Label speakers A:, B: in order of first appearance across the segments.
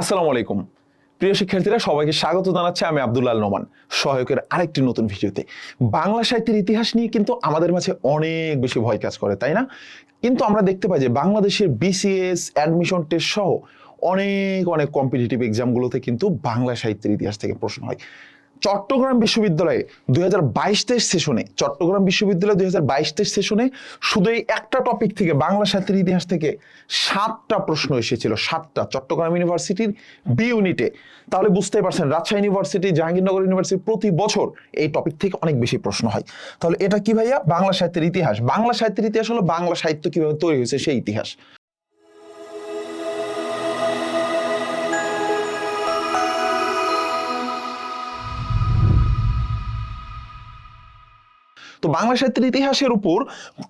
A: আসসালামু আলাইকুম। প্রিয় শিক্ষার্থীরা, সবাইকে স্বাগত জানাচ্ছি। আমি আব্দুল্লাহ নোমান। সহায়কের আরেকটি নতুন ভিডিওতে। বাংলা সাহিত্যের ইতিহাস নিয়ে কিন্তু আমাদের মাঝে অনেক বেশি ভয় কাজ করে, তাই না? কিন্তু আমরা দেখতে পাই যে বাংলাদেশের বিসিএস অ্যাডমিশন টেস্ট সহ অনেক অনেক কম্পিটিটিভ এক্সামগুলোতে কিন্তু বাংলা সাহিত্যের ইতিহাস থেকে প্রশ্ন হয়। চট্টগ্রাম বিশ্ববিদ্যালয়ে দুই হাজার বাইশ তেইশ সেশনে, চট্টগ্রাম বিশ্ববিদ্যালয়ে দুই হাজার বাইশ তেইশ সেশনে শুধু এই একটা টপিক থেকে, বাংলা সাহিত্যের ইতিহাস থেকে সাতটা প্রশ্ন এসেছিল, সাতটা। চট্টগ্রাম ইউনিভার্সিটির বি ইউনিটে তাহলে বুঝতেই পারছেন, রাজশাহী ইউনিভার্সিটি, জাহাঙ্গীরনগর ইউনিভার্সিটি প্রতি বছর এই টপিক থেকে অনেক বেশি প্রশ্ন হয়। তাহলে এটা কি ভাইয়া? বাংলা সাহিত্যের ইতিহাস। বাংলা সাহিত্যের ইতিহাস হলো বাংলা সাহিত্য কীভাবে তৈরি হয়েছে সেই ইতিহাস। তো বাংলা সাহিত্যের ইতিহাসের উপর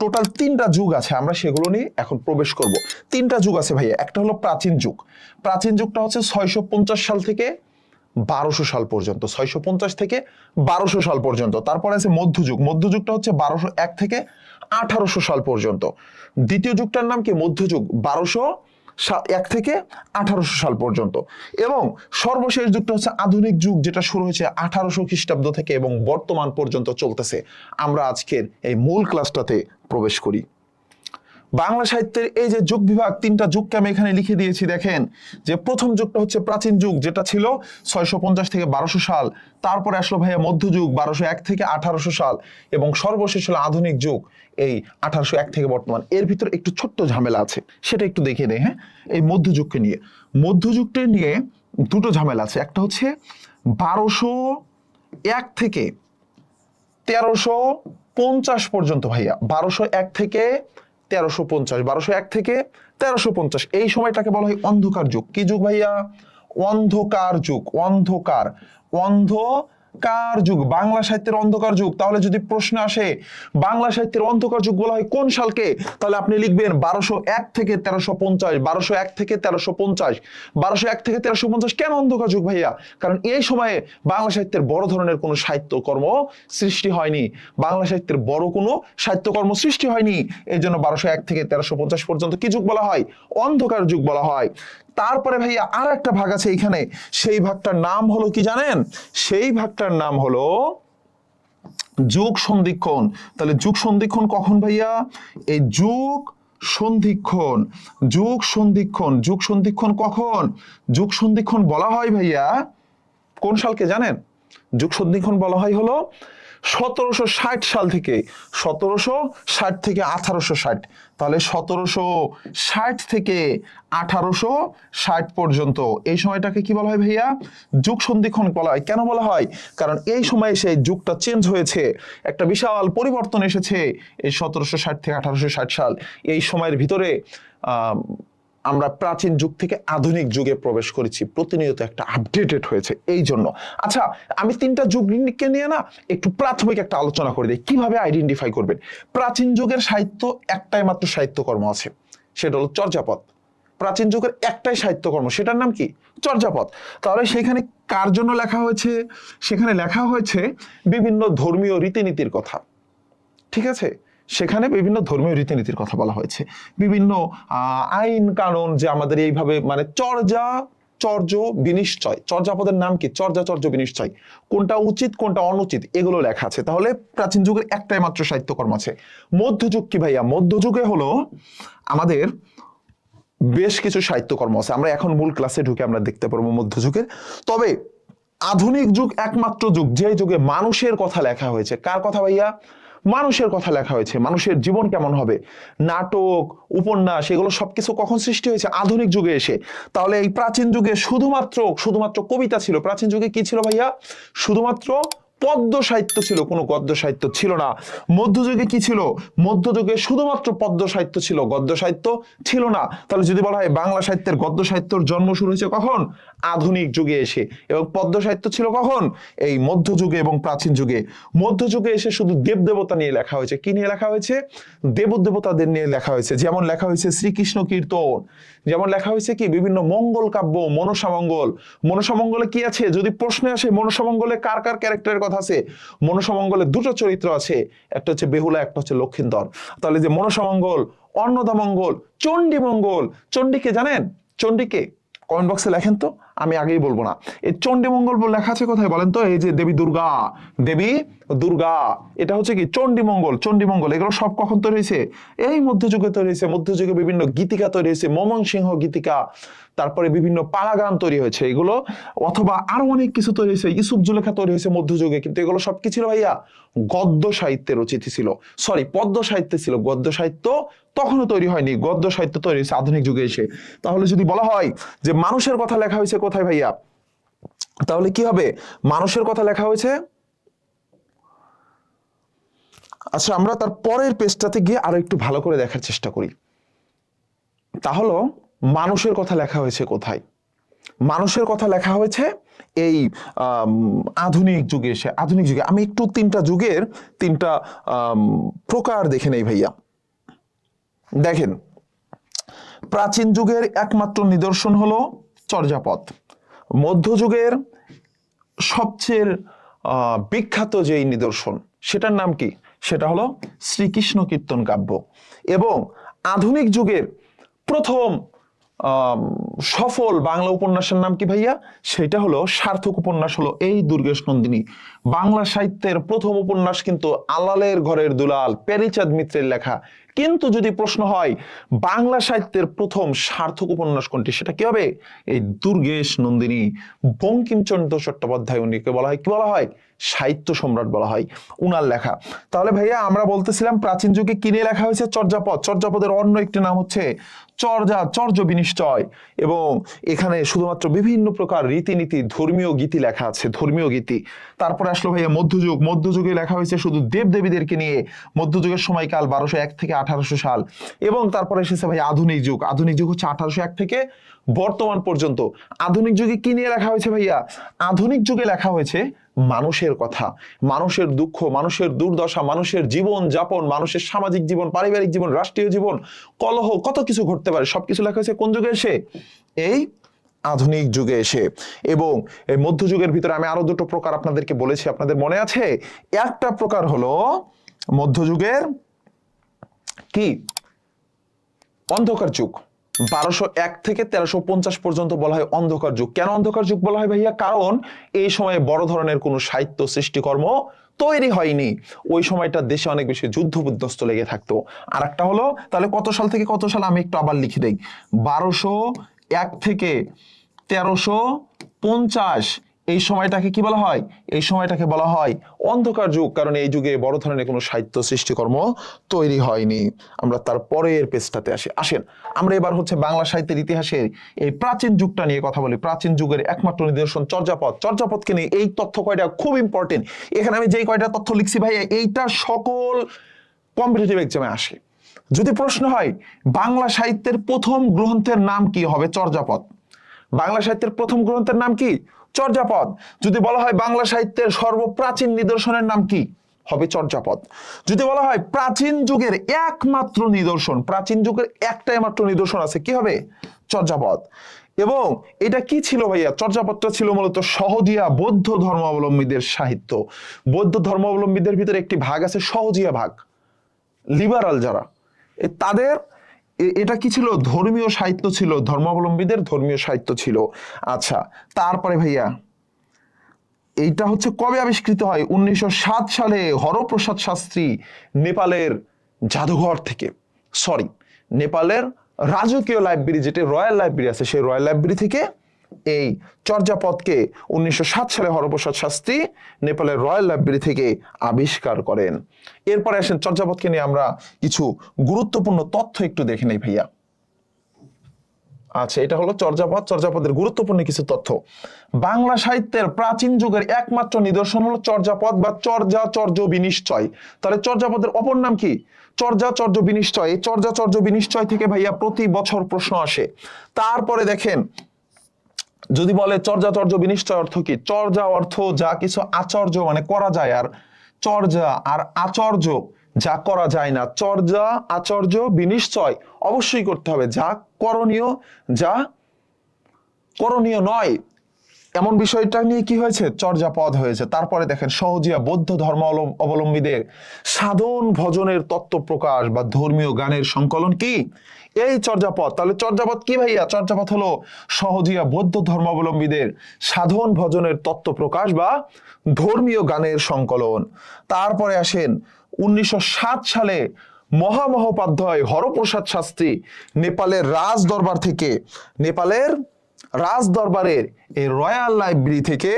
A: টোটাল তিনটা যুগ আছে, আমরা সেগুলো নিয়ে এখন প্রবেশ করব। তিনটা যুগ আছে ভাইয়া, একটা হলো প্রাচীন যুগ। প্রাচীন যুগটা হচ্ছে ছয়শো পঞ্চাশ সাল থেকে বারোশো সাল পর্যন্ত, ছয়শো পঞ্চাশ থেকে বারোশো সাল পর্যন্ত। তারপরে আছে মধ্যযুগ মধ্যযুগটা হচ্ছে বারোশো এক থেকে আঠারোশো সাল পর্যন্ত। দ্বিতীয় যুগটার নাম কি? মধ্যযুগ বারোশো এক থেকে আঠারোশো সাল পর্যন্ত। এবং সর্বশেষ যুগটা হচ্ছে আধুনিক যুগ, যেটা শুরু হয়েছে আঠারোশো খ্রিস্টাব্দ থেকে এবং বর্তমান পর্যন্ত চলতেছে। আমরা আজকের এই মূল ক্লাসটাতে প্রবেশ করি। বাংলা সাহিত্যের এই যে যুগ বিভাগ, তিনটা যুগকে আমি এখানে লিখে দিয়েছি, দেখেন, যে প্রথম যুগটা হচ্ছে প্রাচীন যুগ, যেটা ছিল ছয়শো পঞ্চাশ থেকে বারোশো সাল। তারপরে আসলো ভাইয়া মধ্যযুগ, বারোশো এক থেকে আঠারোশো সাল, এবং সর্বশেষ হলো আধুনিক যুগ, এই আঠারোশো এক থেকে বর্তমান। এর ভিতরে একটু ছোট্ট ঝামেলা আছে, সেটা একটু দেখে নেই হ্যাঁ? এই মধ্যযুগকে নিয়ে। মধ্যযুগটা নিয়ে দুটো ঝামেলা আছে, একটা হচ্ছে বারোশো এক থেকে তেরোশো পঞ্চাশ পর্যন্ত ভাইয়া, বারোশো এক থেকে তেরোশো পঞ্চাশ, বারোশো এক থেকে তেরোশো পঞ্চাশ। এই সময়টাকে বলা হয় অন্ধকার যুগ। কি যুগ ভাইয়া? অন্ধকার যুগ, অন্ধকার। অন্ধকার যুগ? বাংলা সাহিত্যের অন্ধকার যুগ। তাহলে যদি প্রশ্ন আসে, বাংলা সাহিত্যের অন্ধকার যুগ বলা হয় কোন সালকে? তাহলে আপনি লিখবেন বারোশো এক থেকে তেরোশো পঞ্চাশ, বারোশো এক থেকে তেরোশো পঞ্চাশ। বারোশো এক থেকে তেরোশো পঞ্চাশ কেন অন্ধকার যুগ ভাইয়া? কারণ এই সময়ে বাংলা সাহিত্যের বড় ধরনের কোনো সাহিত্যকর্ম সৃষ্টি হয়নি। বাংলা সাহিত্যের বড় কোনো সাহিত্যকর্ম সৃষ্টি হয়নি। এই জন্য বারোশো এক থেকে তেরোশো পঞ্চাশ পর্যন্ত কি যুগ বলা হয়? অন্ধকার যুগ বলা হয়। তারপরে ভাইয়া আর একটা ভাগ আছে এখানে সেই ভাগটার নাম হলো কি জানেন? সেই ভাগটার নাম হলো যুগ সন্ধিক্ষণ। তাহলে যুগ সন্ধিক্ষণ কখন ভাইয়া? এই যুগ সন্ধিক্ষণ। যুগ সন্ধিক্ষণ। যুগ সন্ধিক্ষণ কখন? যুগ সন্ধিক্ষণ বলা হয় ভাইয়া, কোন সালকে জানেন? যুগ সন্ধিক্ষণ বলা হয় হলো সতেরোশো ষাট সাল থেকে, সতেরোশো ষাট থেকে আঠারোশো ষাট। তাহলে সতেরোশো ষাট থেকে আঠারোশো ষাট পর্যন্ত। এই সময়টাকে কি বলা হয় ভাইয়া? যুগ সন্ধিক্ষণ বলা হয়। কেন বলা হয়? কারণ এই সময়ে সেই যুগটা চেঞ্জ হয়েছে। একটা বিশাল পরিবর্তন এসেছে এই সতেরোশো ষাট থেকে আঠারোশো ষাট সাল। এই সময়ের ভিতরে আমরা প্রাচীন যুগ থেকে আধুনিক যুগে প্রবেশ করেছি, প্রতিনিয়ত একটা আপডেটেড হয়েছে এই জন্য। আচ্ছা আমি তিনটা যুগকে নিয়ে না একটু প্রাথমিক একটা আলোচনা করে দিই, কীভাবে আইডেন্টিফাই করবেন? প্রাচীন যুগের সাহিত্য একটাই মাত্র সাহিত্যকর্ম আছে, সেটা হলো চর্যাপদ। প্রাচীন যুগের একটাই সাহিত্যকর্ম, সেটার নাম কি? চর্যাপদ। তাহলে সেখানে কার জন্য লেখা হয়েছে? সেখানে লেখা হয়েছে বিভিন্ন ধর্মীয় রীতিনীতির কথা। ঠিক আছে? সেখানে বিভিন্ন ধর্মীয় রীতিনীতির কথা বলা হয়েছে। বিভিন্ন আইন কানুন যে আমাদের এইভাবে মানে চর্যা, চর্য বিনিশ্চয়। চর্যাপদের নাম কি? চর্যা, চর্য বিনিশ্চয়। কোনটা উচিত, কোনটা অনুচিত? এগুলো লেখা আছে। তাহলে প্রাচীন যুগের একটাই মাত্র সাহিত্যকর্ম আছে। মধ্যযুগ কি ভাইয়া? মধ্যযুগে হলো আমাদের বেশ কিছু সাহিত্যকর্ম আছে। আমরা এখন মূল ক্লাসে ঢুকে আমরা দেখতে পারব মধ্যযুগের। তবে আধুনিক যুগ একমাত্র যুগ যে যুগে মানুষের কথা লেখা হয়েছে। কার কথা ভাইয়া? মানুষের কথা লেখা হয়েছে, মানুষের জীবন কেমন হবে? নাটক, উপন্যাস, এগুলো সবকিছু কখন সৃষ্টি হয়েছে? আধুনিক যুগে এসে। তাহলে এই প্রাচীন যুগে শুধুমাত্র শুধুমাত্র কবিতা ছিল। প্রাচীন যুগে কি ছিল ভাইয়া? শুধুমাত্র পদ্য সাহিত্য ছিল, কোনো গদ্য সাহিত্য ছিল না। মধ্যযুগে কি ছিল? মধ্যযুগে শুধুমাত্র পদ্য সাহিত্য ছিল, গদ্য সাহিত্য ছিল না। তাহলে যদি বলা হয় বাংলা সাহিত্যের গদ্য সাহিত্যর জন্ম শুরু হয়েছে কখন? আধুনিক যুগে এসে। এবং পদ্য সাহিত্য ছিল কখন? এই মধ্যযুগে এবং প্রাচীন যুগে। মধ্যযুগে এসে শুধু দেব দেবতা নিয়ে লেখা হয়েছে। কি নিয়ে লেখা হয়েছে? দেব দেবতাদের নিয়ে লেখা হয়েছে। যেমন লেখা হয়েছে শ্রীকৃষ্ণ কীর্তন। যেমন লেখা হয়েছে কি? বিভিন্ন মঙ্গল কাব্য, মনসামঙ্গল। মনসামঙ্গলে কি আছে? যদি প্রশ্নে আসে মনসা মঙ্গলে কার কার ক্যারেক্টারের কথা আছে, মনসা মঙ্গলে দুটো চরিত্র আছে, একটা হচ্ছে বেহুলা, একটা হচ্ছে লক্ষিন্দর। তাহলে যে মনসা মঙ্গল, অন্নদা মঙ্গল, চণ্ডী চণ্ডীকে জানেন? চণ্ডীকে কমেন্ট বক্সে লেখেন তো, আমি আগেই বলব না। এই চণ্ডীমঙ্গল লেখা আছে কোথায় বলেন তো? এই যে দেবী দুর্গা দেবী দুর্গা, এটা হচ্ছে কি? চণ্ডীমঙ্গল চণ্ডীমঙ্গল এগুলো সব কখন তৈরি হয়েছে? এই মধ্যযুগে তৈরি হয়েছে, মধ্যযুগে বিভিন্ন গীতিকা তৈরি হয়েছে, মমন সিংহ গীতিকা। তারপরে বিভিন্ন পালা গান তৈরি হয়েছে এগুলো, অথবা আরও অনেক কিছু তৈরি হয়েছে। ইসুফ জুলেখা তৈরি হয়েছে মধ্যযুগে, কিন্তু এগুলো সব কি ছিল ভাইয়া? গদ্য সাহিত্যে রচিত ছিল। সরি পদ্য সাহিত্যে ছিল। গদ্য সাহিত্য তখনও তৈরি হয়নি। গদ্য সাহিত্য তৈরি হয়েছে আধুনিক যুগে এসে। তাহলে যদি বলা হয় যে মানুষের কথা লেখা হয়েছে কোথায় ভাইয়া? তাহলে কি হবে? মানুষের কথা লেখা হয়েছে? আচ্ছা আমরা তার পরের পেজটাতে গিয়ে আরও একটু ভালো করে দেখার চেষ্টা করি। তাহলে মানুষের কথা লেখা হয়েছে কোথায়? মানুষের কথা লেখা হয়েছে এই আধুনিক যুগে এসে, আধুনিক যুগে। আমি একটু তিনটা যুগের তিনটা প্রকার দেখে নেই ভাইয়া। দেখেন, প্রাচীন যুগের একমাত্র নিদর্শন হলো চর্যাপদ। মধ্যযুগের সবচেয়ে বিখ্যাত যেই নিদর্শন, সেটার নাম কি? সেটা হলো শ্রীকৃষ্ণ কীর্তন কাব্য। এবং আধুনিক যুগের প্রথম সফল বাংলা উপন্যাসের নাম কি ভাইয়া? সেটা হলো সার্থক উপন্যাস হলো এই দুর্গেশ নন্দিনী। বাংলা সাহিত্যের প্রথম উপন্যাস কিন্তু আলালের ঘরের দুলাল পেরিচাঁদ মিত্রের লেখা। কিন্তু যদি প্রশ্ন হয়, বাংলা সাহিত্যের প্রথম সার্থক উপন্যাস কোনটি, সেটা কি হবে? এই দুর্গেশ নন্দিনী। বঙ্কিমচন্দ্র চট্টোপাধ্যায় উনিকে বলা হয়? কি বলা হয়? সাহিত্য সম্রাট বলা হয় উনার লেখা। তাহলে ভাইয়া আমরা বলতেছিলাম প্রাচীন যুগে কিনে লেখা হয়েছে? চর্যাপদ। চর্যাপদের অন্য একটি নাম হচ্ছে চর্যা, চর্য বিনিশ্চয় এবং এখানে শুধুমাত্র বিভিন্ন প্রকার রীতিনীতি, ধর্মীয় গীতি লেখা আছে, ধর্মীয় গীতি। তারপরে আসলো ভাইয়া মধ্যযুগ। মধ্যযুগে লেখা হয়েছে শুধু দেবদেবীদেরকে নিয়ে মধ্যযুগের সময়কাল বারোশো এক থেকে আঠারোশো সাল এবং তারপরে এসেছে ভাই আধুনিক যুগ। আধুনিক যুগ হচ্ছে আঠারোশো এক থেকে বর্তমান পর্যন্ত। আধুনিক যুগে কি নিয়ে লেখা হয়েছে ভাইয়া? আধুনিক যুগে লেখা হয়েছে মানুষের কথা, মানুষের দুঃখ, মানুষের দুর্দশা, মানুষের জীবন যাপন, মানুষের সামাজিক জীবন, পারিবারিক জীবন, রাষ্ট্রীয় জীবন, কলহ, কত কিছু ঘটতে পারে, সবকিছু লেখা হয়েছে কোন যুগে এসে? এই আধুনিক যুগে এসে। এবং এই মধ্যযুগের ভিতরে আমি আরও দুটো প্রকার আপনাদেরকে বলেছি, আপনাদের মনে আছে? একটা প্রকার হলো মধ্যযুগের কি? অন্ধকার যুগ। বারোশো এক থেকে তেরোশো পঞ্চাশ পর্যন্ত বলা হয় অন্ধকার যুগ। কেন অন্ধকার যুগ বলা হয় ভাইয়া? কারণ এই সময়ে বড় ধরনের কোনো সাহিত্য সৃষ্টিকর্ম তৈরি হয়নি। ওই সময়টা দেশে অনেক বেশি যুদ্ধ বিধ্বস্ত লেগে থাকতো। আর একটা হলো, তাহলে কত সাল থেকে কত সাল আমি একটু আবার লিখে দেই। বারোশো এক থেকে তেরোশো পঞ্চাশ এই সময়টাকে কি বলা হয়? এই সময়টাকে বলা হয় অন্ধকার যুগ, কারণ এই যুগে বড় ধরনের কোনো সাহিত্য সৃষ্টিকর্ম তৈরি হয়নি। আমরা তার পরের পেজটাতে আসি। আসেন, আমরা এবার হচ্ছে বাংলা সাহিত্যের ইতিহাসের এই প্রাচীন যুগটা নিয়ে কথা বলি। প্রাচীন যুগের একমাত্র নিদর্শন চর্যাপদ। চর্যাপদকে নিয়ে এই তথ্য কয়টা খুব ইম্পর্টেন্ট এখানে আমি যেই কয়টা তথ্য লিখছি ভাই এইটা সকল কম্পিটিটিভ এক্সামে আসে। যদি প্রশ্ন হয়, বাংলা সাহিত্যের প্রথম গ্রন্থের নাম কি হবে চর্যাপদ? বাংলা সাহিত্যের প্রথম গ্রন্থের নাম কি? চর্যাপদ। যদি বলা হয় বাংলা সাহিত্যের সর্বপ্রাচীন নিদর্শনের নাম কি? হবে চর্যাপদ। যদি বলা হয় প্রাচীন যুগের একমাত্র নিদর্শন, প্রাচীন যুগের একটাই মাত্র নিদর্শন আছে, কি হবে? চর্যাপদ। এবং এটা কি ছিল ভাইয়া? চর্যাপদটা ছিল মূলত সহজিয়া বৌদ্ধ ধর্মাবলম্বীদের সাহিত্য। বৌদ্ধ ধর্মাবলম্বীদের ভিতরে একটি ভাগ আছে সহজিয়া ভাগ। লিবারাল যারা তাদের এটা কি ছিল? ধর্মীয় সাহিত্য ছিল, ধর্মাবলম্বীদের ধর্মীয় সাহিত্য ছিল। আচ্ছা তারপরে ভাইয়া, এইটা হচ্ছে কবে আবিষ্কৃত হয়? উনিশশো সাত সালে হরপ্রসাদ শাস্ত্রী নেপালের জাদুঘর থেকে। সরি নেপালের রাজকীয় লাইব্রেরি যেটা রয়্যাল লাইব্রেরি আছে, সেই রয়্যাল লাইব্রেরি থেকে এই চর্যাপদকে উনিশশো সাত সালে হরপ্রসাদ শাস্ত্রী নেপালের রয়্যাল লাইব্রেরি থেকে আবিষ্কার করেন। এরপরে আসেন চর্যাপদকে নিয়ে আমরা কিছু গুরুত্বপূর্ণ তথ্য একটু দেখে নেই ভাইয়া। আচ্ছা এটা হলো চর্যাপদ। চর্যাপদের গুরুত্বপূর্ণ কিছু তথ্য। বাংলা সাহিত্যের প্রাচীন যুগের একমাত্র নিদর্শন হলো চর্যাপদ বা চর্যা চর্য বিনিশ্চয় তাহলে চর্যাপদের অপর নাম কি? চর্যা চর্য বিনিশ্চয় এই চর্যা চর্য বিনিশ্চয় থেকে ভাইয়া প্রতি বছর প্রশ্ন আসে। তারপরে দেখেন যদি বলে চর্যাচর্য বিনিশ্চয় অর্থ কি? চর্যা অর্থ যা কিছু আচর্য মানে করা যায়, আর চর্যা আর আচর্য যা করা যায় না। চর্যা, আচর্য, বিনিশ্চয় অবশ্যই করতে হবে। যা করণীয় যা করণীয় নয় এমন বিষয়টা নিয়ে কি হয়েছে? চর্যাপদ হয়েছে। তারপরে দেখেন সহজিয়া বৌদ্ধ ধর্ম অবলম্বীদের সাধন ভজনের তত্ত্ব প্রকাশ বা ধর্মীয় গানের সংকলন কি? এই চর্যাপদ। তাহলে চর্যাপদ কি ভাইয়া? চর্যাপদ হলো সহজিয়া বৌদ্ধ ধর্মাবলম্বীদের সাধন ভজনের তত্ত্ব প্রকাশ বা ধর্মীয় গানের সংকলন। তারপরে আসেন উনিশশো সাত সালে মহামহোপাধ্যায় হরপ্রসাদ শাস্ত্রী নেপালের রাজ দরবার থেকে নেপালের রাজ দরবারের এই রয়্যাল লাইব্রেরি থেকে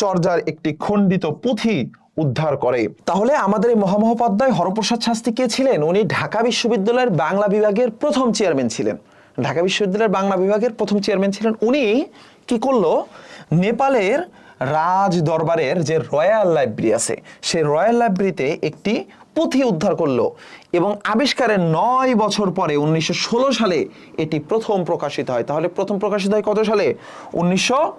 A: চর্যার একটি খণ্ডিত পুঁথি উদ্ধার করে।
B: তাহলে আমাদের এই মহামহোপাধ্যায় হরপ্রসাদ শাস্ত্রী কে ছিলেন? উনি ঢাকা বিশ্ববিদ্যালয়ের বাংলা বিভাগের প্রথম চেয়ারম্যান ছিলেন। ঢাকা বিশ্ববিদ্যালয়ের বাংলা বিভাগের প্রথম চেয়ারম্যান ছিলেন। উনি কি করল? নেপালের রাজ দরবারের যে রয়্যাল লাইব্রেরি আছে, সেই রয়্যাল লাইব্রেরিতে একটি পুঁথি উদ্ধার করল। এবং আবিষ্কারের নয় বছর পরে উনিশশো ষোলো সালে এটি প্রথম প্রকাশিত হয়। তাহলে প্রথম প্রকাশিত হয় কত সালে? উনিশশো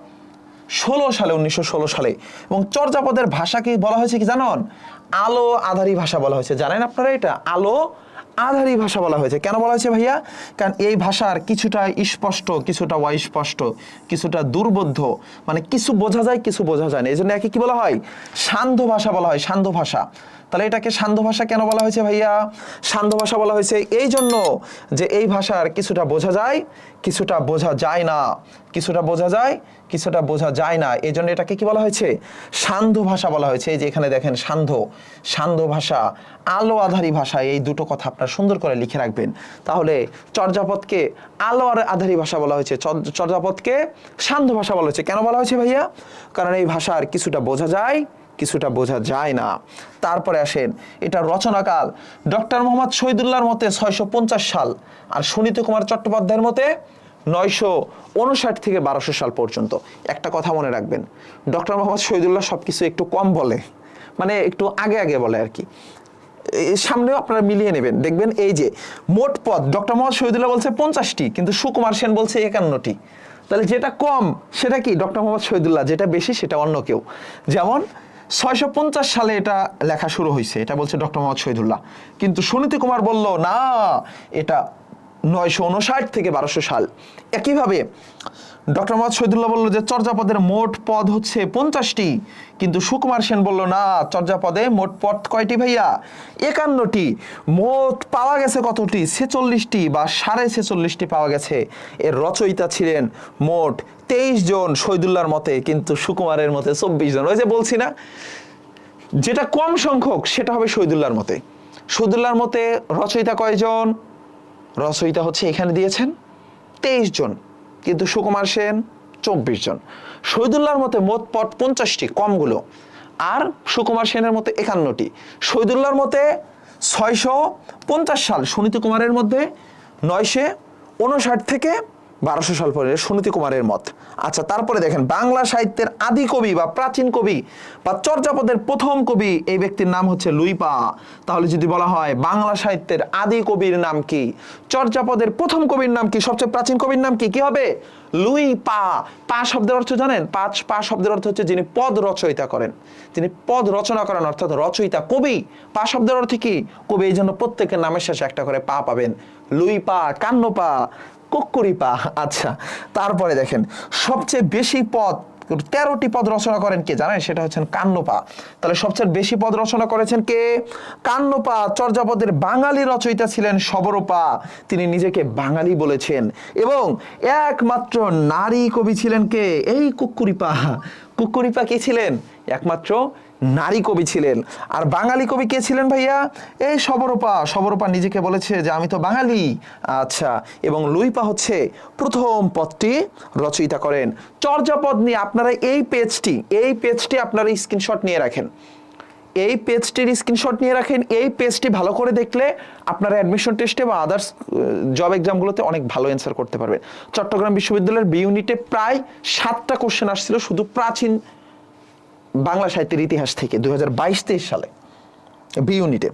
B: ষোলো সালে, উনিশশো ষোলো সালে। এবং চর্যাপদের ভাষাকে বলা হয়েছে কি জানেন? আলো আধারী ভাষা বলা হয়েছে। জানেন আপনারা এটা? আলো আধারী ভাষা বলা হয়েছে। কেন বলা হয়েছে ভাইয়া? কারণ এই ভাষার কিছুটা স্পষ্ট, কিছুটা অস্পষ্ট, কিছুটা দুর্বোধ্য মানে কিছু বোঝা যায়, কিছু বোঝা যায় না। এই জন্য একে কি বলা হয়? সান্ধ্য ভাষা বলা হয় সান্ধ্য ভাষা। তাহলে এটাকে সান্ধ্য ভাষা কেন বলা হয়েছে ভাইয়া? সান্ধ্য ভাষা বলা হয়েছে এই জন্য যে এই ভাষার কিছুটা বোঝা যায়, কিছুটা বোঝা যায় না। কিছুটা বোঝা যায়, কিছুটা বোঝা যায় না। এই জন্য এটাকে কি বলা হয়েছে? সান্ধ্য ভাষা বলা হয়েছে। এই যে এখানে দেখেন সান্ধ্য সান্ধ্য ভাষা আলো আধারী ভাষা, এই দুটো কথা আপনারা সুন্দর করে লিখে রাখবেন। তাহলে চর্যাপদকে আলো আর আধারী ভাষা বলা হয়েছে। চর- চর্যাপদকে সান্ধ্য ভাষা বলা হয়েছে। কেন বলা হয়েছে ভাইয়া? কারণ এই ভাষার কিছুটা বোঝা যায় কিছুটা বোঝা যায় না। তারপরে আসেন, এটা রচনাকাল। ডক্টর মোহাম্মদ শহীদুল্লাহর মতে ছয়শো পঞ্চাশ সাল, আর সুনীত কুমার চট্টোপাধ্যায়ের মতে নয়শো উনষাট থেকে বারোশো সাল পর্যন্ত। একটা কথা মনে রাখবেন, ডক্টর মোহাম্মদ শহীদুল্লাহ সব কিছু একটু কম বলে মানে একটু আগে আগে বলে আর কি। সামনেও আপনারা মিলিয়ে নেবেন। দেখবেন এই যে, মোট পদ, ডক্টর মোহাম্মদ শহীদুল্লাহ বলছে পঞ্চাশটি, কিন্তু সুকুমার সেন বলছে একান্নটি। তাহলে যেটা কম, সেটা কি? ডক্টর মোহাম্মদ শহীদুল্লাহ, যেটা বেশি, সেটা অন্য কেউ। যেমন ছয়শো পঞ্চাশ সালে এটা লেখা শুরু হয়েছে এটা বলছে ডক্টর মোহাম্মদ শহীদুল্লাহ। কিন্তু সুনীতি কুমার বলল, না, এটা নয়শো উনষাট থেকে বারোশো সাল। একইভাবে ডক্টর মোহাম্মদ শহীদুল্লাহ বলল যে চর্যাপদের মোট পদ হচ্ছে পঞ্চাশটি। কিন্তু সুকুমার সেন বলল, না, চর্যাপদে মোট পদ কয়টি ভাইয়া? একান্নটি। মোট পাওয়া গেছে কতটি? ছেচল্লিশটি বা সাড়ে ছেচল্লিশটি পাওয়া গেছে। এর রচয়িতা ছিলেন মোট তেইশ জন শহীদুল্লাহর মতে, কিন্তু সুকুমারের মতে চব্বিশ জন। ওই যে বলছি না, যেটা কম সংখ্যক সেটা হবে শহীদুল্লাহর মতে। শহীদুল্লাহর মতে রচয়িতা কয়জন? রচয়িতা হচ্ছে এখানে দিয়েছেন তেইশ জন। কিন্তু সুকুমার সেন চব্বিশ জন। শহীদুল্লাহর মতে মোট পট পঞ্চাশটি, কমগুলো। আর সুকুমার সেনের মতে একান্নটি। শহীদুল্লাহর মতে ছয়শো পঞ্চাশ সাল সুনীতি কুমারের মধ্যে নয়শে উনষাট থেকে বারোশো সাল পরে সুনীতি কুমারের মত। আচ্ছা তারপরে দেখেন, বাংলা সাহিত্যের আদি কবি বা প্রাচীন কবি বা চর্যাপদের প্রথম কবি এই ব্যক্তির নাম হচ্ছে লুইপা তাহলে যদি বলা হয় বাংলা সাহিত্যের আদি কবির নাম কি, চর্যাপদের প্রথম কবির নাম কি, সবচেয়ে প্রাচীন কবির নাম কি কি হবে? লুই পা। পা শব্দের অর্থ জানেন? পাঁচ পা শব্দের অর্থ হচ্ছে যিনি পদ রচয়িতা করেন। তিনি পদ রচনা করেন, অর্থাৎ রচয়িতা কবি। পা শব্দের অর্থ কি? কবি এই জন্য প্রত্যেকের নামের শেষে একটা করে পা পাবেন। লুই পা, কান্ন পা। কুক্কুরি পা। আচ্ছা তারপরে দেখেন, সবচেয়ে বেশি পদ, তেরোটি পদ রচনা করেন কে জানেন? সেটা হচ্ছেন কান্নপা। তাহলে সবচেয়ে বেশি পদ রচনা করেছেন কে? কান্নপা। চর্যাপদের বাঙালি রচয়িতা ছিলেন সবরপা। তিনি নিজেকে বাঙালি বলেছেন। এবং একমাত্র নারী কবি ছিলেন কে? এই কুক্কুরিপা কুক্কুরিপা কে ছিলেন? একমাত্র নারী কবি ছিলেন। আর বাঙালি কবি কে ছিলেন ভাইয়া? এই সবরপা। সবরপা নিজেকে বলেছে যে, আমি তো বাঙালি। আচ্ছা এবং লুইপা হচ্ছে প্রথম পদটি রচয়িতা করেন। চর্যাপদ নিয়ে আপনারা এই পেজটি এই পেজটি আপনারা স্ক্রিনশট নিয়ে রাখেন। এই পেজটির স্ক্রিনশট নিয়ে রাখেন। এই পেজটি ভালো করে দেখলে আপনারা অ্যাডমিশন টেস্টে বা আদার্স জব এক্সামগুলোতে অনেক ভালো অ্যান্সার করতে পারবেন। চট্টগ্রাম বিশ্ববিদ্যালয়ের বি ইউনিটে প্রায় সাতটা কোশ্চেন আসছিল, শুধু প্রাচীন বাংলা সাহিত্যের ইতিহাস থেকে দু হাজার সালে বি ইউনিটে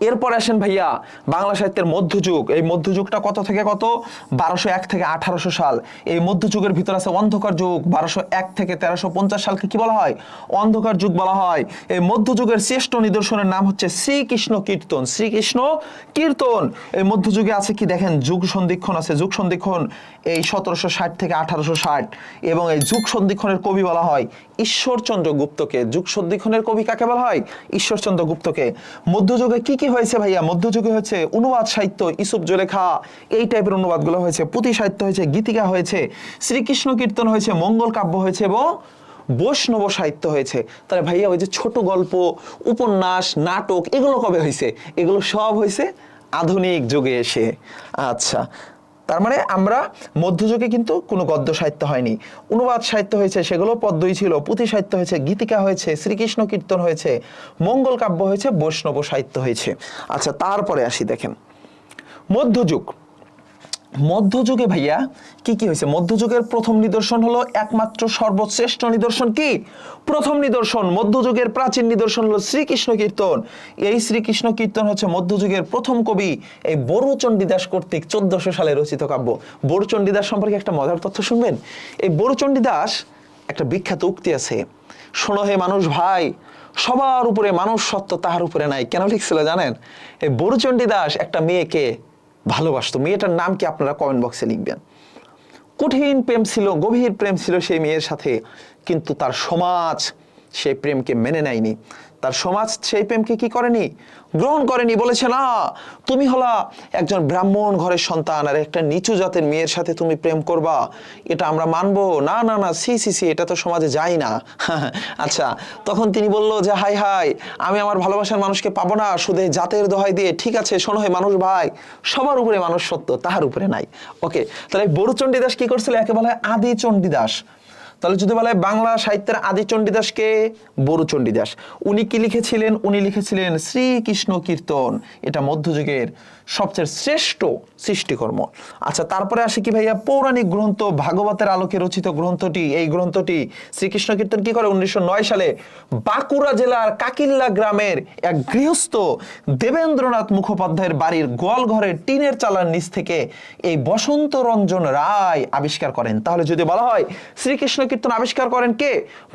B: এরপর আসেন ভাইয়া বাংলা সাহিত্যের মধ্যযুগ। এই মধ্যযুগটা কত থেকে কত? বারোশো এক থেকে আঠারোশো সাল। এই মধ্যযুগের ভিতর আছে অন্ধকার যুগ। বারোশো এক থেকে তেরোশো পঞ্চাশ সালকে কি বলা হয়? অন্ধকার যুগ বলা হয়। এই মধ্যযুগের শ্রেষ্ঠ নিদর্শনের নাম হচ্ছে শ্রীকৃষ্ণ কীর্তন। শ্রীকৃষ্ণ কীর্তন। এই মধ্যযুগে আছে কি দেখেন? যুগ সন্ধিক্ষণ আছে। যুগ সন্ধিক্ষণ এই সতেরোশো ষাট থেকে আঠারোশো ষাট। এবং এই যুগ সন্ধিক্ষণের কবি বলা হয় ঈশ্বরচন্দ্র গুপ্তকে। যুগ সন্ধিক্ষণের কবি কাকে বলা হয়? ঈশ্বরচন্দ্র গুপ্তকে। মধ্যযুগে কি কি হয়েছে ভাইয়া? মধ্যযুগে হয়েছে অনুবাদ সাহিত্য ইসুপ জলেখা এই টাইপের অনুবাদগুলো হয়েছে। পুঁথি সাহিত্য হয়েছে, গীতিকা হয়েছে, শ্রীকৃষ্ণ কীর্তন হয়েছে, মঙ্গল কাব্য হয়েছে এবং বৈষ্ণব সাহিত্য হয়েছে। তাহলে ভাইয়া ওই যে ছোট গল্প, উপন্যাস, নাটক, এগুলো কবে হয়েছে? এগুলো সব হয়েছে আধুনিক যুগে এসে। আচ্ছা তার মানে আমরা মধ্যযুগে কিন্তু কোনো গদ্য সাহিত্য হয়নি। অনুবাদ সাহিত্য হয়েছে, সেগুলো পদ্মই ছিল। পুঁথি সাহিত্য হয়েছে, গীতিকা হয়েছে, শ্রীকৃষ্ণ কীর্তন হয়েছে, মঙ্গল কাব্য হয়েছে, বৈষ্ণব সাহিত্য হয়েছে। আচ্ছা তারপরে আসি, দেখেন। মধ্যযুগ। মধ্যযুগে ভাইয়া, কি কি হয়েছে? মধ্যযুগের প্রথম নিদর্শন হলো একমাত্র সর্বশ্রেষ্ঠ নিদর্শন কি? প্রথম নিদর্শন, মধ্যযুগের প্রাচীন নিদর্শন হলো শ্রীকৃষ্ণ কীর্তন। এই শ্রীকৃষ্ণ কীর্তন হচ্ছে মধ্যযুগের প্রথম কবি এই বড়ুচণ্ডীদাস কর্তৃক চোদ্দশো সালে রচিত কাব্য। বড়ুচণ্ডীদাস সম্পর্কে একটা মজার তথ্য শুনবেন? এই বড়ুচণ্ডীদাস একটা বিখ্যাত উক্তি আছে। শোনো হে মানুষ ভাই, সবার উপরে মানুষ সত্য তাহার উপরে নাই। কেন লিখছিল জানেন? এই বড়ুচণ্ডী দাস একটা মেয়েকে ভালোবাসতো। মেয়েটার নাম কি আপনারা কমেন্ট বক্সে লিখবেন। কঠিন প্রেম ছিল, গভীর প্রেম ছিল সেই মেয়ের সাথে, কিন্তু তার সমাজ সেই প্রেমকে মেনে নেয়নি। তার সমাজ সেই প্রেমকে কি করেনি? গ্রহণ করেনি, বলেছে, না, তুমি হলা একজন ব্রাহ্মণ ঘরের সন্তান, আর একটা নিচু জাতের মেয়ের সাথে তুমি প্রেম করবা। এটা আমরা মানবো? না না না, সি সি সি, এটা তো সমাজে যায় না। আচ্ছা তখন তিনি বলল যে, হাই হাই, আমি আমার ভালোবাসার মানুষকে পাবো না, শুধু জাতের দোহাই দিয়ে। ঠিক আছে, শোনো হে মানুষ ভাই, সবার উপরে মানুষ সত্য, তাহার উপরে নাই। ওকে, তাহলে বড় চণ্ডীদাস কি করছিল? একে বলা আদি চণ্ডীদাস। তাহলে যদি বলা হয় বাংলা সাহিত্যের আদি চণ্ডীদাসকে বড়ু চণ্ডীদাস, উনি কি লিখেছিলেন? উনি লিখেছিলেন শ্রীকৃষ্ণ কীর্তন, এটা মধ্যযুগের সবচেয়ে শ্রেষ্ঠ সৃষ্টিকর্ম। আচ্ছা তারপরে আসে কি ভাইয়া? পৌরাণিক গ্রন্থ, ভাগবতের আলোকে রচিত গ্রন্থটি, এই গ্রন্থটি শ্রীকৃষ্ণ কীর্তন কি করে? উনিশশো নয় সালে বাঁকুড়া জেলার কাকিল্লা গ্রামের এক গৃহস্থ দেবেন্দ্রনাথ মুখোপাধ্যায়ের বাড়ির গোয়ালঘরের টিনের চালার নিচ থেকে এই বসন্ত রঞ্জন রায় আবিষ্কার করেন। তাহলে যদি বলা হয় শ্রীকৃষ্ণ কীর্তন আবিষ্কার করেন কে?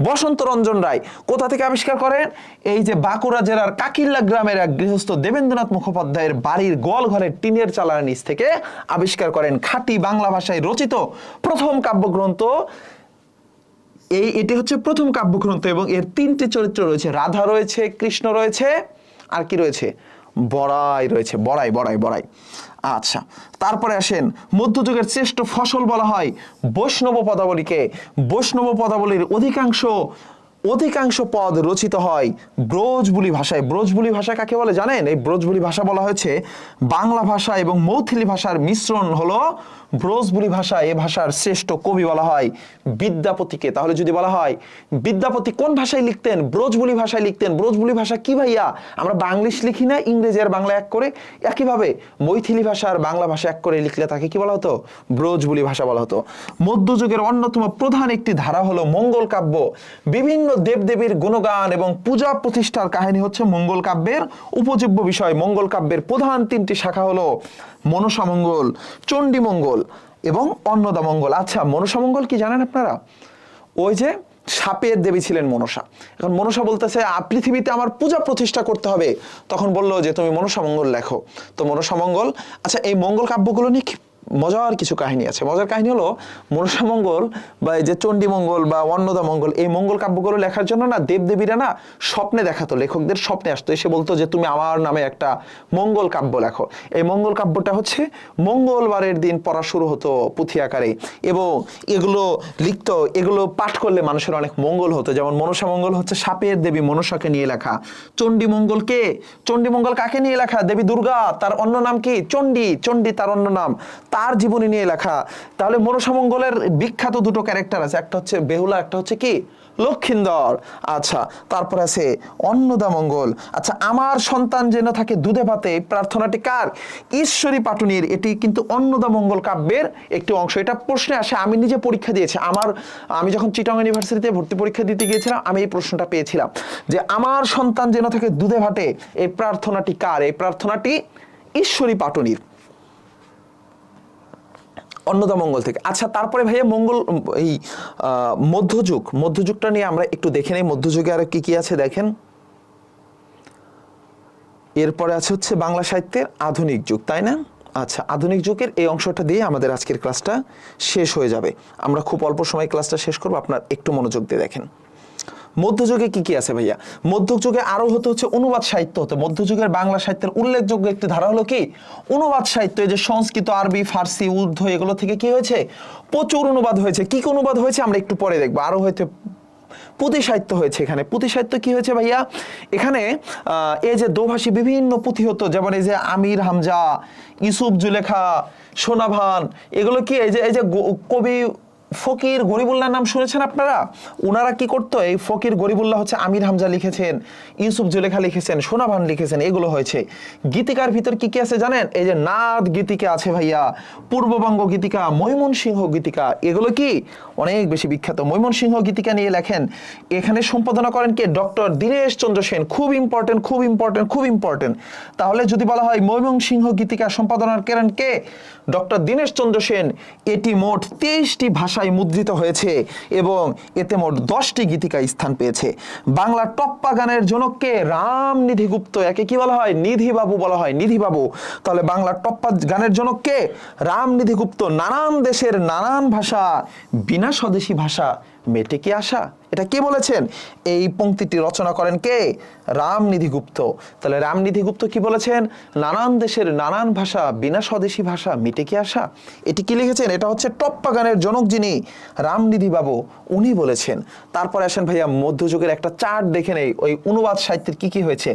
B: বসন্ত রঞ্জন রায়। কোথা থেকে আবিষ্কার করেন? এই যে বাঁকুড়া জেলার কাকিল্লা গ্রামের এক গৃহস্থ দেবেন্দ্রনাথ মুখোপাধ্যায়ের বাড়ির গোয়ালঘরের টিনের চালার নিচ থেকে আবিষ্কার করেন খাঁটি বাংলা ভাষায় রচিত প্রথম কাব্যগ্রন্থ। এই, এটি হচ্ছে প্রথম কাব্যগ্রন্থ এবং এর তিনটি চরিত্র রয়েছে। রাধা রয়েছে, কৃষ্ণ রয়েছে, আর কি রয়েছে? বড়াই রয়েছে। বড়াই বড়াই বড়াই। আচ্ছা তারপরে আসেন, মধ্যযুগের শ্রেষ্ঠ ফসল বলা হয় বৈষ্ণব পদাবলীকে। বৈষ্ণব পদাবলীর অধিকাংশ অধিকাংশ পদ রচিত হয় ব্রজবুলি ভাষায়। ব্রজবুলি ভাষা কাকে বলে জানেন? এই ব্রজবুলি ভাষা বলা হয়েছে বাংলা ভাষা এবং মৌথিলি ভাষার মিশ্রণ হলো ব্রজবুলি ভাষা, এ ভাষার শ্রেষ্ঠ কবি বলা হয় বিদ্যাপতিকে। তাহলে যদি বলা হয়, বিদ্যাপতি কোন ভাষায় লিখতেন? ব্রজবুলি ভাষায় লিখতেন। ব্রজবুলি ভাষা কি ভাইয়া? আমরা বাংলিশ লিখি না, ইংরেজি আর বাংলা এক করে। একইভাবে মৈথিলি ভাষা আর বাংলা ভাষা এক করে লিখলে তাকে কি বলা হতো? ব্রজবুলি ভাষা বলা হতো। মধ্যযুগের অন্যতম প্রধান একটি ধারা হলো মঙ্গল কাব্য। বিভিন্ন দেবদেবীর গুণগান এবং পূজা প্রতিষ্ঠার কাহিনী হচ্ছে মঙ্গল কাব্যের উপজীব্য বিষয়। মঙ্গল কাব্যের প্রধান তিনটি শাখা হলো মনসা মঙ্গল, চণ্ডী মঙ্গল। এবং অন্নদা মঙ্গল। আচ্ছা মনসা মঙ্গল কি জানেন আপনারা? ওই যে সাপের দেবী ছিলেন মনসা। এখন মনসা বলতেছে "আ, পৃথিবীতে আমার পূজা প্রতিষ্ঠা করতে হবে। তখন বলল যে তুমি মনসা মঙ্গল লেখো। তো মনসা মঙ্গল আচ্ছা এই মঙ্গল কাব্যগুলো নিয়ে মজার কিছু কাহিনী আছে। মজার কাহিনী হলো, মনসা মঙ্গল বা এই যে চণ্ডী মঙ্গল বা অন্নদা মঙ্গল, এই মঙ্গল কাব্যগুলো লেখার জন্য না দেবদেবীরা না স্বপ্নে দেখাতো, লেখকদের স্বপ্নে আসতো। এসে বলতো যে, তুমি আমার নামে একটা মঙ্গল কাব্য লেখো। এই মঙ্গল কাব্যটা হচ্ছে, মঙ্গলবারের দিন পড়া শুরু হতো পুঁথি আকারে এবং এগুলো লিখতো, এগুলো পাঠ করলে মানুষের অনেক মঙ্গল হতো। যেমন মনসা মঙ্গল হচ্ছে সাপের দেবী মনসাকে নিয়ে লেখা। চণ্ডী মঙ্গল কে? চণ্ডী মঙ্গল কাকে নিয়ে লেখা? দেবী দুর্গা, তার অন্য নাম কি? চণ্ডী চণ্ডী তার অন্য নাম। তার জীবনী নিয়ে লেখা। তাহলে মনসামঙ্গলের বিখ্যাত দুটো ক্যারেক্টার আছে। একটা হচ্ছে বেহুলা, একটা হচ্ছে কি? লক্ষিন্দর। আচ্ছা তারপর আছে অন্নদা মঙ্গল। আচ্ছা আমার সন্তান যেন থাকে দুধে ভাতে, প্রার্থনাটি কার? ঈশ্বরী পাটুনির। এটি কিন্তু অন্নদা মঙ্গল কাব্যের একটি অংশ। এটা প্রশ্নে আসে, আমি নিজে পরীক্ষা দিয়েছি। আমার, আমি যখন চিটং ইউনিভার্সিটিতে ভর্তি পরীক্ষা দিতে গিয়েছিলাম, আমি এই প্রশ্নটা পেয়েছিলাম। যে আমার সন্তান যেন থাকে দুধে ভাতে, এই প্রার্থনাটি কার? এই প্রার্থনাটি ঈশ্বরী পাটুনির। অন্নদা মঙ্গল থেকে। আচ্ছা তারপরে ভাইয়া মঙ্গল এই মধ্যযুগ, মধ্যযুগটা নিয়ে আমরা একটু দেখে নেই। মধ্যযুগে আর কি কি আছে দেখেন? এরপরে আছে হচ্ছে বাংলা সাহিত্যের আধুনিক যুগ, তাই না? আচ্ছা আধুনিক যুগের এই অংশটা দিয়ে আমাদের আজকের ক্লাসটা শেষ হয়ে যাবে। আমরা খুব অল্প সময় ক্লাসটা শেষ করব, আপনার একটু মনোযোগ দিয়ে দেখেন। মধ্যযুগে কি কি আছে ভাইয়া? মধ্যযুগে আরও হতো হচ্ছে অনুবাদ সাহিত্য হতো। মধ্যযুগের বাংলা সাহিত্যের উল্লেখযোগ্য একটি ধারা হলো কি? অনুবাদ সাহিত্য, এই যে সংস্কৃত, আরবি, ফার্সি, উর্দু, এগুলো থেকে কি হয়েছে? প্রচুর অনুবাদ হয়েছে। কি অনুবাদ হয়েছে আমরা একটু পরে দেখব। আরও হয়তো পুঁথি সাহিত্য হয়েছে এখানে। পুঁথি সাহিত্য কি হয়েছে ভাইয়া? এখানে এই যে দোভাষী বিভিন্ন পুঁথি হতো, যেমন এই যে আমির হামজা, ইউসুফ জুলেখা, সোনাভান, এগুলো কি? এই যে এই যে কবি ফকির গরিবুল্লাহ নাম শুনেছেন আপনারা? ওনারা কি করতো? এই ফকির গরিবুল্লাহ হচ্ছে আমির হামজা লিখেছেন, ইউসুফ জুলেখা লিখেছেন, সোনাভান লিখেছেন, এগুলো হয়েছে। গীতিকার ভিতর কি কি আছে জানেন? এই যে নাদ গীতিকা আছে ভাইয়া, পূর্ববঙ্গ গীতিকা, ময়মনসিংহ গীতিকা, এগুলো কি? অনেক বেশি বিখ্যাত। ময়মনসিংহ গীতিকা নিয়ে লেখেন, এখানে সম্পাদনা করেন কে? ডক্টর দীনেশ চন্দ্র সেন। খুব ইম্পর্টেন্ট খুব ইম্পর্টেন্ট খুব ইম্পর্টেন্ট তাহলে যদি বলা হয় ময়মনসিংহ গীতিকা সম্পাদনা করেন কে? ডক্টর দীনেশ চন্দ্র সেন। এটি মোট তেইশটি ভাষায় মুদ্রিত হয়েছে এবং এতে মোট দশটি গীতিকা স্থান পেয়েছে। বাংলা টপ্পা গানের জনককে রামনিধি গুপ্ত। একে কি বলা হয়? নিধি বাবু বলা হয় নিধি বাবু তাহলে বাংলা টপ্পা গানের জনককে রামনিধি গুপ্ত। নানান দেশের নানান ভাষা বিনা স্বদেশী ভাষা মেটে কি আসা? এটা কে বলেছেন? এই পংক্তিটি রচনা করেন কে? রামনিধি গুপ্ত। তাহলে রামনিধি গুপ্ত কি বলেছেন? নানান দেশের নানান ভাষা, বিনা স্বদেশী ভাষা মিটে কি আসা? এটি কি লিখেছেন? এটা হচ্ছে টপ্পা গানের জনক যিনি রামনিধি বাবু, উনি বলেছেন। তারপরে আসেন ভাইয়া মধ্যযুগের একটা চার্ট দেখে নেই। ওই অনুবাদ সাহিত্যের কি কি হয়েছে?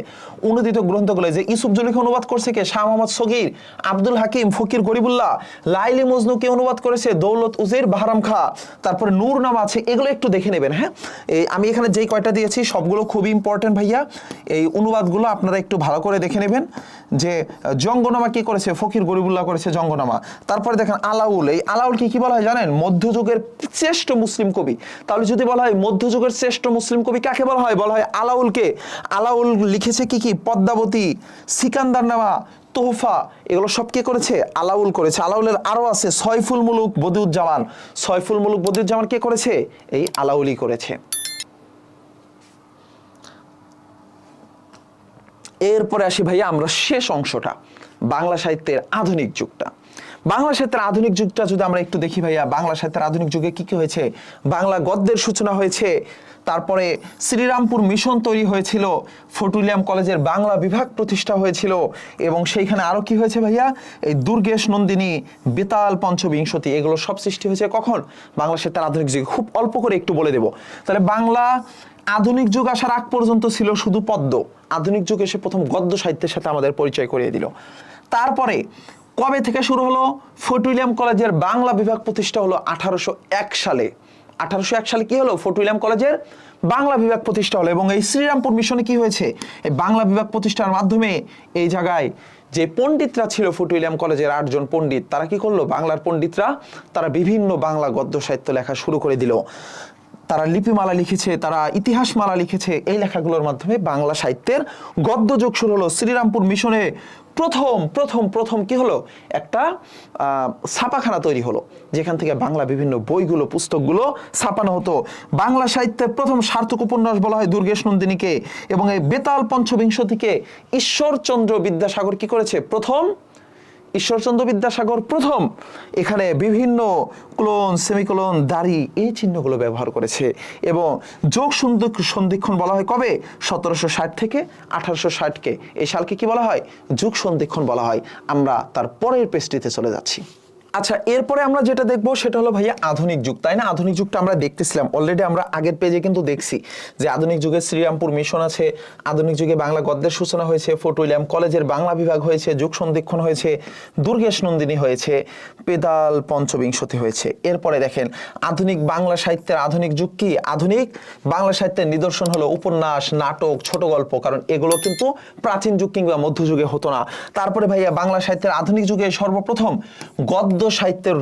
B: অনুদিত গ্রন্থগুলো যে ইসুফ জলিখা অনুবাদ করছে কে? শাহ মোহাম্মদ সগির, আব্দুল হাকিম, ফকির গরিবুল্লাহ, লাইলি মজনুকে অনুবাদ করেছে? দৌলত উজির বাহারাম খা। তারপরে নূর নাম আছে। এগুলো একটু দেখে নেবেন হ্যাঁ? আমি এখানে যেই কয়টা দিয়েছি, সবগুলো খুবই ইম্পর্টেন্ট ভাইয়া। এই অনুবাদগুলো আপনারা একটু ভালো করে দেখে নেবেন যে জঙ্গনামা কি করেছে? ফকির গরিবুল্লাহ করেছে জঙ্গনামা। তারপরে দেখেন আলাউল। এই আলাউল কি কি বলা হয় জানেন? মধ্যযুগের শ্রেষ্ঠ মুসলিম কবি। তাহলে যদি বলা হয় মধ্যযুগের শ্রেষ্ঠ মুসলিম কবি কাকে বলা হয়? বলা হয় আলাউলকে। আলাউল লিখেছে কি কি? পদ্মাবতী সিকান্দার নামা তোহফা, এগুলো সব কে করেছে? আলাউল করেছে। আলাউলের আরও আছে সয়ফুল মুলুক বদিউজ্জামান। সয়ফুল মুলুক বদিউজ্জামান কে করেছে? এই আলাউলি করেছে। এরপরে আসি ভাইয়া, আমরা শেষ অংশটা, বাংলা সাহিত্যের আধুনিক যুগটা। বাংলা সাহিত্যের আধুনিক যুগটা যদি আমরা একটু দেখি ভাইয়া, বাংলা সাহিত্যের আধুনিক যুগে কি কি হয়েছে? বাংলা গদ্যের সূচনা হয়েছে তারপরে শ্রীরামপুর মিশন তৈরি হয়েছিল। ফটুলিয়াম কলেজের বাংলা বিভাগ প্রতিষ্ঠা হয়েছিল। এবং সেইখানে আরও কি হয়েছে ভাইয়া? এই দুর্গেশ নন্দিনী, বেতাল পঞ্চবিংশতি এগুলো সব সৃষ্টি হয়েছে কখন? বাংলা সাহিত্যের আধুনিক যুগে। খুব অল্প করে একটু বলে দেব। তাহলে বাংলা আধুনিক যুগ আসার আগ পর্যন্ত ছিল শুধু পদ্ম। আধুনিক যুগ এসে প্রথম গদ্য সাহিত্যের সাথে আমাদের পরিচয় করিয়ে দিল। তারপরে কবে থেকে শুরু হলো? ফোর্ট উইলিয়াম কলেজের বাংলা বিভাগ প্রতিষ্ঠা হলো আঠারোশো এক সালে। আঠারোশো এক সালে কি হলো? ফোর্ট উইলিয়াম কলেজের বাংলা বিভাগ প্রতিষ্ঠা হলো এবং এই শ্রীরামপুর মিশনে কি হয়েছে? এই বাংলা বিভাগ প্রতিষ্ঠার মাধ্যমে এই জায়গায় যে পণ্ডিতরা ছিল ফোর্ট উইলিয়াম কলেজের আটজন পণ্ডিত, তারা কি করল? বাংলার পণ্ডিতরা তারা বিভিন্ন বাংলা গদ্য সাহিত্য লেখা শুরু করে দিল। তারা লিপিমালা লিখেছে, তারা ইতিহাসমালা লিখেছে, এই লেখাগুলোর মাধ্যমে বাংলা সাহিত্যের গদ্য যুগ শুরু হলো। শ্রীরামপুর মিশনে প্রথম প্রথম প্রথম কি হলো? একটা ছাপাখানা তৈরি হলো, যেখান থেকে বাংলা বিভিন্ন বইগুলো, পুস্তকগুলো ছাপানো হতো। বাংলা সাহিত্যের প্রথম সার্থক উপন্যাস বলা হয় দুর্গেশ নন্দিনীকে এবং এই বেতাল পঞ্চবিংশ থেকে ঈশ্বরচন্দ্র বিদ্যাসাগর কি করেছে? প্রথম ঈশ্বরচন্দ্র বিদ্যাসাগর প্রথম এখানে বিভিন্ন ক্লোন, সেমিকোলন, দাড়ি এই চিহ্নগুলো ব্যবহার করেছে এবং যোগ সন্ধি- সন্ধিক্ষণ বলা হয় কবে? সতেরোশো ষাট থেকে আঠারোশো ষাটকে এই সালকে কি বলা হয়? যুগ সন্ধিক্ষণ বলা হয়। আমরা তার পরের পেস্ট্রিতে চলে যাচ্ছি। আচ্ছা এরপরে আমরা যেটা দেখব সেটা হলো ভাইয়া আধুনিক যুগ, তাই না? আধুনিক যুগটা আমরা দেখতেছিলাম। অলরেডি আমরা আগের পেজে কিন্তু দেখছি যে আধুনিক যুগে শ্রীরামপুর মিশন আছে, আধুনিক যুগে বাংলা গদ্যের সূচনা হয়েছে ফোর্ট উইলিয়াম কলেজের বাংলা বিভাগ হয়েছে, যুগ সন্ধিক্ষণ হয়েছে, দুর্গেশ নন্দিনী হয়েছে, পেদাল পঞ্চবিংশতি হয়েছে। এরপরে দেখেন, আধুনিক বাংলা সাহিত্যের আধুনিক যুগ কি? আধুনিক বাংলা সাহিত্যের নিদর্শন হলো উপন্যাস, নাটক, ছোট গল্প, কারণ এগুলো কিন্তু প্রাচীন যুগ কিংবা মধ্যযুগে হতো না। তারপরে ভাইয়া বাংলা সাহিত্যের আধুনিক যুগে সর্বপ্রথম গদ্য সাহিত্যের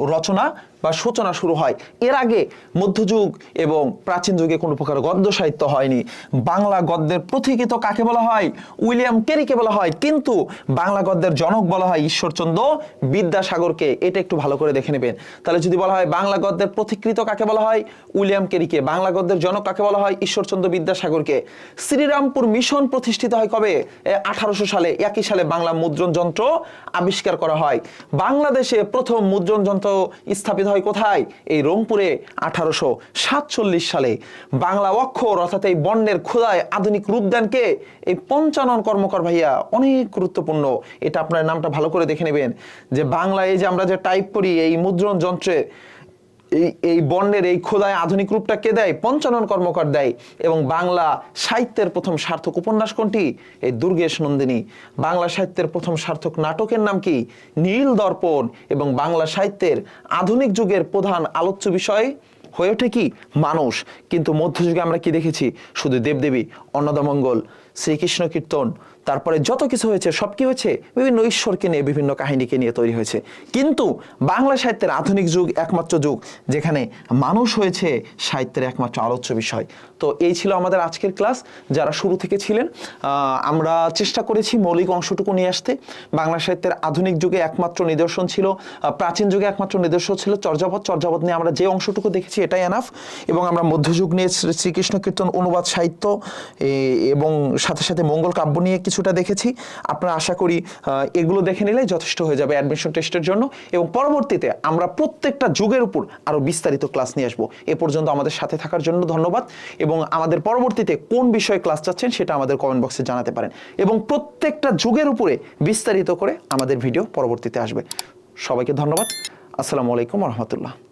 B: রচনা বা সূচনা শুরু হয়। এর আগে মধ্যযুগ এবং প্রাচীন যুগে কোনো প্রকার গদ্য সাহিত্য হয়নি। বাংলা গদ্যের প্রথিকিত কাকে বলা হয়? উইলিয়াম কেরিকে বলা হয়। কিন্তু বাংলা গদ্যের জনক বলা হয় ঈশ্বরচন্দ্র বিদ্যাসাগরকে। এটা একটু ভালো করে দেখে নেবেন। তাহলে যদি বলা হয় বাংলা গদ্যের প্রতিকৃত কাকে বলা হয়? উইলিয়াম কেরিকে। বাংলা গদ্যের জনক কাকে বলা হয়? ঈশ্বরচন্দ্র বিদ্যাসাগরকে। শ্রীরামপুর মিশন প্রতিষ্ঠিত হয় কবে? আঠারোশো সালে। একই সালে বাংলা মুদ্রণ যন্ত্র আবিষ্কার করা হয়। বাংলাদেশে প্রথম মুদ্রণ যন্ত্র স্থাপিত হয় কোথায়? এই রংপুরে আঠারোশো সাতচল্লিশ সালে। বাংলা অক্ষর অর্থাৎ এই বর্ণের খোদায় আধুনিক রূপদানকে এই পঞ্চানন কর্মকর ভাইয়া। অনেক গুরুত্বপূর্ণ। এটা আপনার নামটা ভালো করে দেখে নেবেন। যে বাংলায় এই যে আমরা যে টাইপ করি এই মুদ্রণ যন্ত্রে এই এই বর্ণের এই খোদায় আধুনিক রূপটা কে দেয়? পঞ্চানন কর্মকার দেয়। এবং বাংলা সাহিত্যের প্রথম সার্থক উপন্যাস কোনটি? এই দুর্গেশ নন্দিনী। বাংলা সাহিত্যের প্রথম সার্থক নাটকের নাম কি? নীল দর্পণ। এবং বাংলা সাহিত্যের আধুনিক যুগের প্রধান আলোচ্য বিষয় হয়ে ওঠে কি? মানুষ। কিন্তু মধ্যযুগে আমরা কি দেখেছি? শুধু দেবদেবী, অন্নদামঙ্গল, শ্রীকৃষ্ণ কীর্তন তারপরে যত কিছু হয়েছে, সব কি হয়েছে? বিভিন্ন ঈশ্বরকে নিয়ে, বিভিন্ন কাহিনীকে নিয়ে তৈরি হয়েছে। কিন্তু বাংলা সাহিত্যের আধুনিক যুগ একমাত্র যুগ, যেখানে মানুষ হয়েছে সাহিত্যের একমাত্র আলোচ্য বিষয়। তো এই ছিল আমাদের আজকের ক্লাস। যারা শুরু থেকে ছিলেন আমরা চেষ্টা করেছি মৌলিক অংশটুকু নিয়ে আসতে। বাংলা সাহিত্যের আধুনিক যুগে একমাত্র নিদর্শন ছিল প্রাচীন যুগে একমাত্র নিদর্শন ছিল চর্যাপদ। চর্যাপদ নিয়ে আমরা যে অংশটুকু দেখেছি, এটাই এনাফ এবং আমরা মধ্যযুগ নিয়ে শ্রী- শ্রীকৃষ্ণ কীর্তন, অনুবাদ, সাহিত্য এবং সাথে সাথে মঙ্গল কাব্য নিয়ে কিছুটা দেখেছি। আপনারা আশা করি এগুলো দেখে নিলে যথেষ্ট হয়ে যাবে অ্যাডমিশন টেস্টের জন্য। এবং পরবর্তীতে আমরা প্রত্যেকটা যুগের উপর আরও বিস্তারিত ক্লাস নিয়ে আসব। এ পর্যন্ত আমাদের সাথে থাকার জন্য ধন্যবাদ। এবং আমাদের পরবর্তীতে কোন বিষয়ে ক্লাস চাচ্ছেন সেটা আমাদের কমেন্ট বক্সে জানাতে পারেন। এবং প্রত্যেকটা যুগের উপরে বিস্তারিত করে আমাদের ভিডিও পরবর্তীতে আসবে। সবাইকে ধন্যবাদ। আসসালামু আলাইকুম রহমতুল্লাহ।